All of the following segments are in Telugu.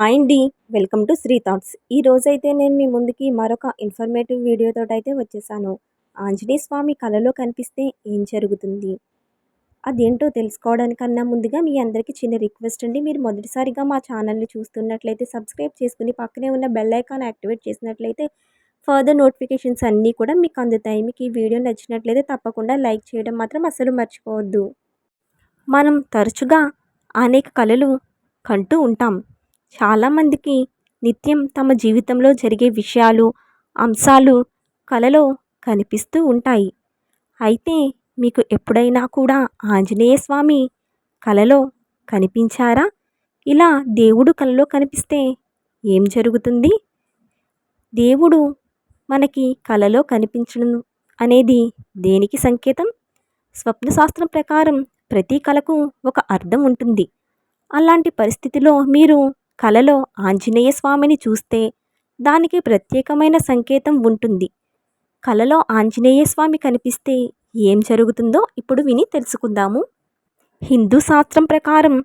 హాయ్ అండి వెల్కమ్ టు శ్రీ థాట్స్. ఈ రోజైతే నేను మీ ముందుకి మరొక ఇన్ఫర్మేటివ్ వీడియోతో అయితే వచ్చేసాను. ఆంజనేయ స్వామి కళలో కనిపిస్తే ఏం జరుగుతుంది? అదేంటో తెలుసుకోవడానికన్నా ముందుగా మీ అందరికీ చిన్న రిక్వెస్ట్ అండి. మీరు మొదటిసారిగా మా ఛానల్ని చూస్తున్నట్లయితే సబ్స్క్రైబ్ చేసుకుని పక్కనే ఉన్న బెల్ ఐకాన్ యాక్టివేట్ చేసినట్లయితే ఫర్దర్ నోటిఫికేషన్స్ అన్నీ కూడా మీకు అందుతాయి. మీకు ఈ వీడియో నచ్చినట్లయితే తప్పకుండా లైక్ చేయడం మాత్రం అసలు మర్చిపోవద్దు. మనం తరచుగా అనేక కళలు కంటూ ఉంటాం. చాలామందికి నిత్యం తమ జీవితంలో జరిగే విషయాలు అంశాలు కలలో కనిపిస్తూ ఉంటాయి. అయితే మీకు ఎప్పుడైనా కూడా ఆంజనేయ స్వామి కలలో కనిపించారా? ఇలా దేవుడు కలలో కనిపిస్తే ఏం జరుగుతుంది? దేవుడు మనకి కలలో కనిపించడం అనేది దేనికి సంకేతం? స్వప్నశాస్త్రం ప్రకారం ప్రతి కళకు ఒక అర్థం ఉంటుంది. అలాంటి పరిస్థితిలో మీరు కలలో ఆంజనేయ స్వామిని చూస్తే దానికి ప్రత్యేకమైన సంకేతం ఉంటుంది. కలలో ఆంజనేయ స్వామి కనిపిస్తే ఏం జరుగుతుందో ఇప్పుడు విని తెలుసుకుందాము. హిందూ శాస్త్రం ప్రకారం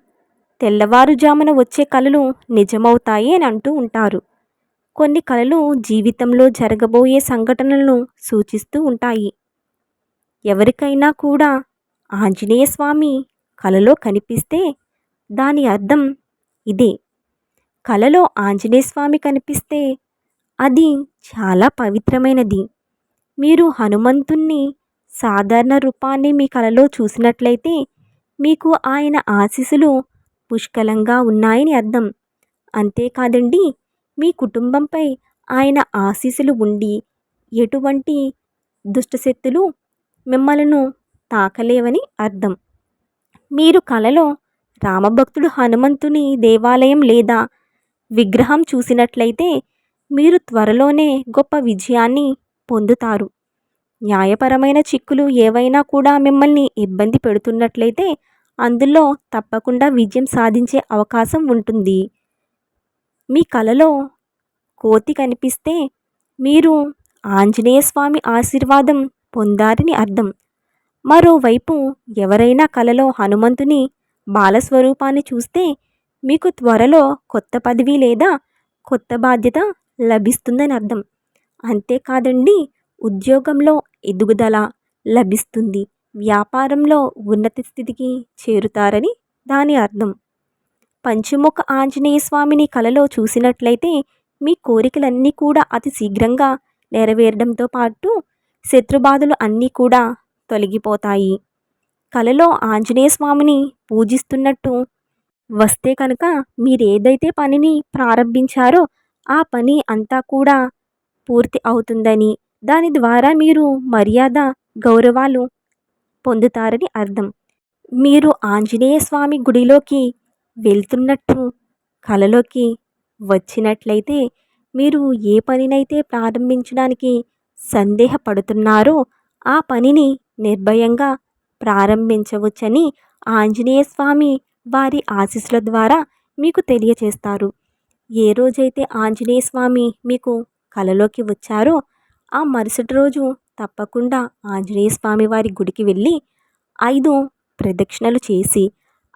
తెల్లవారుజామున వచ్చే కళలు నిజమవుతాయి అని అంటూ ఉంటారు. కొన్ని కళలు జీవితంలో జరగబోయే సంఘటనలను సూచిస్తూ ఉంటాయి. ఎవరికైనా కూడా ఆంజనేయ స్వామి కలలో కనిపిస్తే దాని అర్థం ఇదే. కలలో ఆంజనేయస్వామి కనిపిస్తే అది చాలా పవిత్రమైనది. మీరు హనుమంతుణ్ణి సాధారణ రూపాన్ని మీ కలలో చూసినట్లయితే మీకు ఆయన ఆశీస్సులు పుష్కలంగా ఉన్నాయని అర్థం. అంతేకాదండి మీ కుటుంబంపై ఆయన ఆశీస్సులు ఉండి ఎటువంటి దుష్టశక్తులు మిమ్మలను తాకలేవని అర్థం. మీరు కలలో రామభక్తుడు హనుమంతుని దేవాలయం లేదా విగ్రహం చూసినట్లయితే మీరు త్వరలోనే గొప్ప విజయాన్ని పొందుతారు. న్యాయపరమైన చిక్కులు ఏవైనా కూడా మిమ్మల్ని ఇబ్బంది పెడుతున్నట్లయితే అందులో తప్పకుండా విజయం సాధించే అవకాశం ఉంటుంది. మీ కలలో కోతి కనిపిస్తే మీరు ఆంజనేయ స్వామి ఆశీర్వాదం పొందారని అర్థం. మరోవైపు ఎవరైనా కలలో హనుమంతుని బాలస్వరూపాన్ని చూస్తే మీకు త్వరలో కొత్త పదవి లేదా కొత్త బాధ్యత లభిస్తుందని అర్థం. అంతేకాదండి ఉద్యోగంలో ఎదుగుదల లభిస్తుంది. వ్యాపారంలో ఉన్నత స్థితికి చేరుతారని దాని అర్థం. పంచముఖ ఆంజనేయ స్వామిని కలలో చూసినట్లయితే మీ కోరికలన్నీ కూడా అతి శీఘ్రంగా నెరవేరడంతో పాటు శత్రుబాధలు అన్నీ కూడా తొలగిపోతాయి. కలలో ఆంజనేయ స్వామిని పూజిస్తున్నట్టు వస్తే కనుక మీరు ఏదైతే పనిని ప్రారంభించారో ఆ పని అంతా కూడా పూర్తి అవుతుందని దాని ద్వారా మీరు మర్యాద గౌరవాలు పొందుతారని అర్థం. మీరు ఆంజనేయ స్వామి గుడిలోకి వెళ్తున్నట్టు కలలోకి వచ్చినట్లయితే మీరు ఏ పనినైతే ప్రారంభించడానికి సందేహపడుతున్నారో ఆ పనిని నిర్భయంగా ప్రారంభించవచ్చని ఆంజనేయ స్వామి వారి ఆశీస్సుల ద్వారా మీకు తెలియచేస్తారు. ఏ రోజైతే ఆంజనేయ స్వామి మీకు కలలోకి వచ్చారో ఆ మరుసటి రోజు తప్పకుండా ఆంజనేయ స్వామి వారి గుడికి వెళ్ళి ఐదు ప్రదక్షిణలు చేసి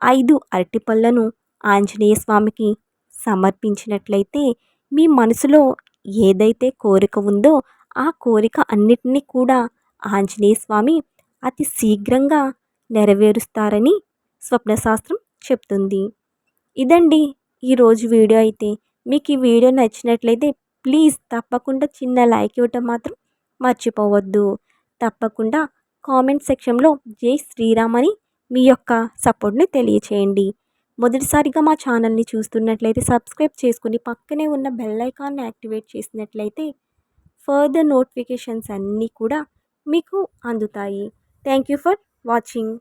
ఐదు అరటిపళ్ళను ఆంజనేయ స్వామికి సమర్పించినట్లయితే మీ మనసులో ఏదైతే కోరిక ఉందో ఆ కోరిక అన్నిటినీ కూడా ఆంజనేయ స్వామి అతి శీఘ్రంగా నెరవేరుస్తారని స్వప్నశాస్త్రం చెప్తుంది. ఇదండి ఈరోజు వీడియో అయితే. మీకు ఈ వీడియో నచ్చినట్లయితే ప్లీజ్ తప్పకుండా చిన్న లైక్ ఇవ్వటం మాత్రం మర్చిపోవద్దు. తప్పకుండా కామెంట్ సెక్షన్లో జై శ్రీరామ్ అని మీ యొక్క సపోర్ట్ని తెలియచేయండి. మొదటిసారిగా మా ఛానల్ని చూస్తున్నట్లయితే సబ్స్క్రైబ్ చేసుకుని పక్కనే ఉన్న బెల్ ఐకాన్ని యాక్టివేట్ చేసినట్లయితే ఫర్దర్ నోటిఫికేషన్స్ అన్నీ కూడా మీకు అందుతాయి. Thank you for watching.